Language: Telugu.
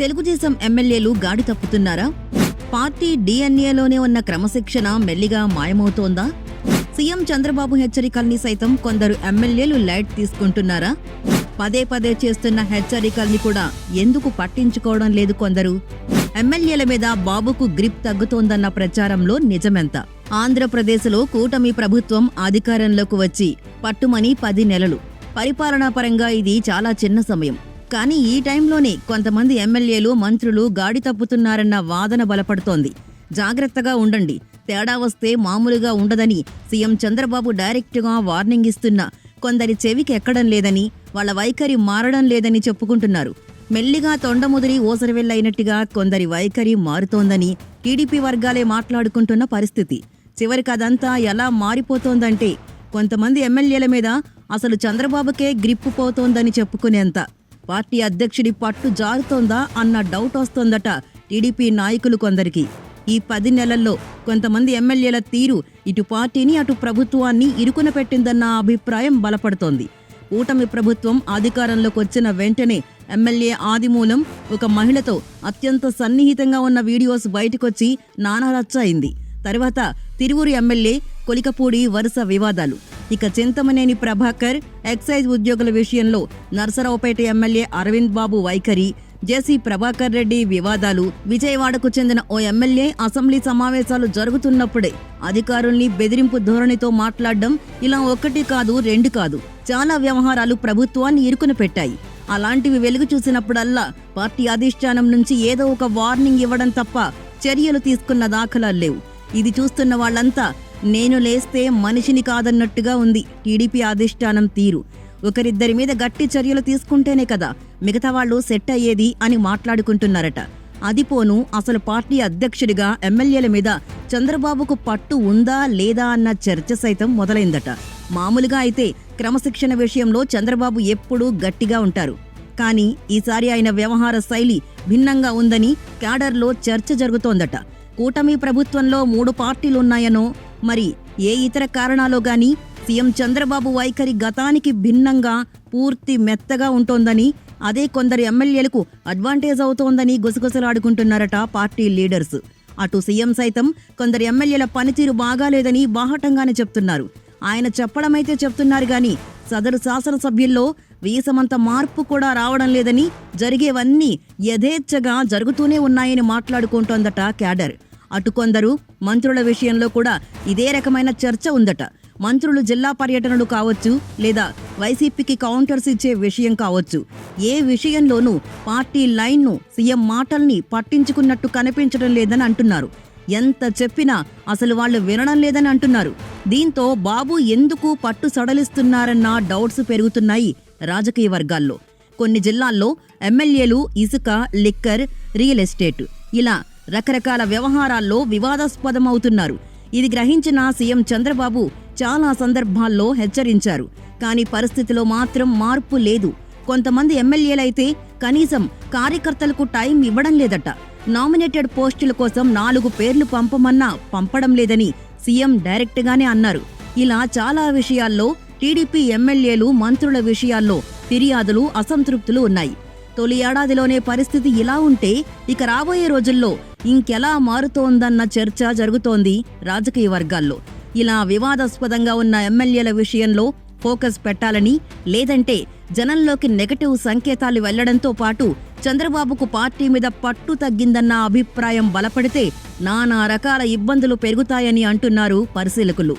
తెలుగుదేశం ఎమ్మెల్యేలు గాడి తప్పుతున్నారా? పార్టీ డిఎన్ఏలోనే ఉన్న క్రమశిక్షణ మెల్లిగా మాయమవుతోందా? సీఎం చంద్రబాబు హెచ్చరికల్ని సైతం కొందరు ఎమ్మెల్యేలు లైట్ తీసుకుంటున్నారా? పదే పదే చేస్తున్న హెచ్చరికల్ని కూడా ఎందుకు పట్టించుకోవడం లేదు కొందరు? ఎమ్మెల్యేల మీద బాబుకు గ్రిప్ తగ్గుతోందన్న ప్రచారంలో నిజమెంత? ఆంధ్రప్రదేశ్లో కూటమి ప్రభుత్వం అధికారంలోకి వచ్చి పట్టుమని పది నెలలు. పరిపాలనా పరంగా ఇది చాలా చిన్న సమయం. కానీ ఈ టైంలోనే కొంతమంది ఎమ్మెల్యేలు మంత్రులు గాడి తప్పుతున్నారన్న వాదన బలపడుతోంది. జాగ్రత్తగా ఉండండి. తేడా వస్తే మామూలుగా ఉండదని సీఎం చంద్రబాబు డైరెక్ట్గా వార్నింగ్ ఇస్తున్నా కొందరి చెవికి ఎక్కడం లేదని వాళ్ళ వైఖరి మారడం లేదని చెప్పుకుంటున్నారు. మెల్లిగా తొండముదిరి ఓసరివెల్లైనట్టుగా కొందరి వైఖరి మారుతోందని టీడీపీ వర్గాలే మాట్లాడుకుంటున్న పరిస్థితి. చివరికి అదంతా ఎలా మారిపోతోందంటే కొంతమంది ఎమ్మెల్యేల మీద అసలు చంద్రబాబుకే గ్రిప్పు పోతోందని చెప్పుకునేంత పార్టీ అధ్యక్షుడి పట్టు జారుతోందా అన్న డౌట్ వస్తోందట టీడీపీ నాయకులు కొందరికి. ఈ పది నెలల్లో కొంతమంది ఎమ్మెల్యేల తీరు ఇటు పార్టీని అటు ప్రభుత్వాన్ని ఇరుకున పెట్టిందన్న అభిప్రాయం బలపడుతోంది. కూటమి ప్రభుత్వం అధికారంలోకి వచ్చిన వెంటనే ఎమ్మెల్యే ఆదిమూలం ఒక మహిళతో అత్యంత సన్నిహితంగా ఉన్న వీడియోస్ బయటకొచ్చి నానారచ్చ అయింది తర్వాత తిరువురు ఎమ్మెల్యే కొలికపూడి వరుస వివాదాలు. ఇక చింతమనేని ప్రభాకర్ ఎక్సైజ్ ఉద్యోగుల విషయంలో నరసరావుపేట ఎమ్మెల్యే అరవింద్ బాబు వైఖరి జేసీ ప్రభాకర్ రెడ్డి వివాదాలు విజయవాడకు చెందిన ఓ ఎమ్మెల్యే అసెంబ్లీ సమావేశాలు జరుగుతున్నప్పుడే అధికారుల్ని బెదిరింపు ధోరణితో మాట్లాడడం ఇలా ఒక్కటి కాదు రెండు కాదు. చాలా వ్యవహారాలు ప్రభుత్వాన్ని ఇరుకున పెట్టాయి. అలాంటివి వెలుగు చూసినప్పుడల్లా పార్టీ అధిష్టానం నుంచి ఏదో ఒక వార్నింగ్ ఇవ్వడం తప్ప చర్యలు తీసుకున్న దాఖలాలు లేవు. ఇది చూస్తున్న వాళ్ళంతా నేను లేస్తే మనిషిని కాదన్నట్టుగా ఉంది. టీడీపీ అధిష్టానం తీరు. ఒకరిద్దరి మీద గట్టి చర్యలు తీసుకుంటేనే కదా మిగతా వాళ్ళు సెట్ అయ్యేది అని మాట్లాడుకుంటున్నారట. అది పోను అసలు పార్టీ అధ్యక్షుడిగా ఎమ్మెల్యేల మీద చంద్రబాబుకు పట్టు ఉందా లేదా అన్న చర్చ సైతం మొదలైందట. మామూలుగా అయితే క్రమశిక్షణ విషయంలో చంద్రబాబు ఎప్పుడూ గట్టిగా ఉంటారు. కానీ ఈసారి ఆయన వ్యవహార శైలి భిన్నంగా ఉందని క్యాడర్లో చర్చ జరుగుతోందట. కూటమి ప్రభుత్వంలో మూడు పార్టీలున్నాయనో మరి ఏ ఇతర కారణాలో గాని సీఎం చంద్రబాబు వైఖరి గతానికి భిన్నంగా పూర్తి మెత్తగా ఉంటోందని అదే కొందరు ఎమ్మెల్యేలకు అడ్వాంటేజ్ అవుతోందని గుసగుసలాడుకుంటున్నారట పార్టీ లీడర్స్. అటు సీఎం సైతం కొందరు ఎమ్మెల్యేల పనితీరు బాగాలేదని బాహటంగానే చెప్తున్నారు. ఆయన చెప్పడమైతే చెప్తున్నారు గాని సదరు శాసనసభ్యుల్లో వీసమంత మార్పు కూడా రావడం లేదని జరిగేవన్నీ యథేచ్ఛగా జరుగుతూనే ఉన్నాయని మాట్లాడుకుంటోందట క్యాడర్. అటు కొందరు మంత్రుల విషయంలో కూడా ఇదే రకమైన చర్చ ఉందట. మంత్రులు జిల్లా పర్యటనలు కావచ్చు లేదా వైసీపీకి కౌంటర్స్ ఇచ్చే విషయం కావచ్చు. ఏ విషయంలోనూ పార్టీ లైన్ను సీఎం మాటల్ని పట్టించుకున్నట్టు కనిపించడం లేదని అంటున్నారు. ఎంత చెప్పినా అసలు వాళ్ళు వినడం లేదని అంటున్నారు. దీంతో బాబు ఎందుకు పట్టు సడలిస్తున్నారన్న డౌట్స్ పెరుగుతున్నాయి రాజకీయ వర్గాల్లో. కొన్ని జిల్లాల్లో ఎమ్మెల్యేలు ఇసుక లిక్కర్ రియల్ ఎస్టేట్ ఇలా రకరకాల వ్యవహారాల్లో వివాదాస్పదమవుతున్నారు. ఇది గ్రహించిన సీఎం చంద్రబాబు చాలా సందర్భాల్లో హెచ్చరించారు. కానీ పరిస్థితిలో మాత్రం మార్పు లేదు. కొంతమంది ఎమ్మెల్యేలైతే కనీసం కార్యకర్తలకు టైం ఇవ్వడం లేదట. నామినేటెడ్ పోస్టుల కోసం నాలుగు పేర్లు పంపమన్నా పంపడం లేదని సీఎం డైరెక్ట్గానే అన్నారు. ఇలా చాలా విషయాల్లో టీడీపీ ఎమ్మెల్యేలు మంత్రుల విషయాల్లో ఫిర్యాదులు అసంతృప్తులు ఉన్నాయి. తొలి ఏడాదిలోనే పరిస్థితి ఇలా ఉంటే ఇక రాబోయే రోజుల్లో ఇంకెలా మారుతోందన్న చర్చ జరుగుతోంది రాజకీయ వర్గాల్లో. ఇలా వివాదాస్పదంగా ఉన్న ఎమ్మెల్యేల విషయంలో ఫోకస్ పెట్టాలని లేదంటే జనంలోకి నెగటివ్ సంకేతాలు వెళ్ళడంతో పాటు చంద్రబాబుకు పార్టీ మీద పట్టు తగ్గిందన్న అభిప్రాయం బలపడితే నానా రకాల ఇబ్బందులు పెరుగుతాయని అంటున్నారు పరిశీలకులు.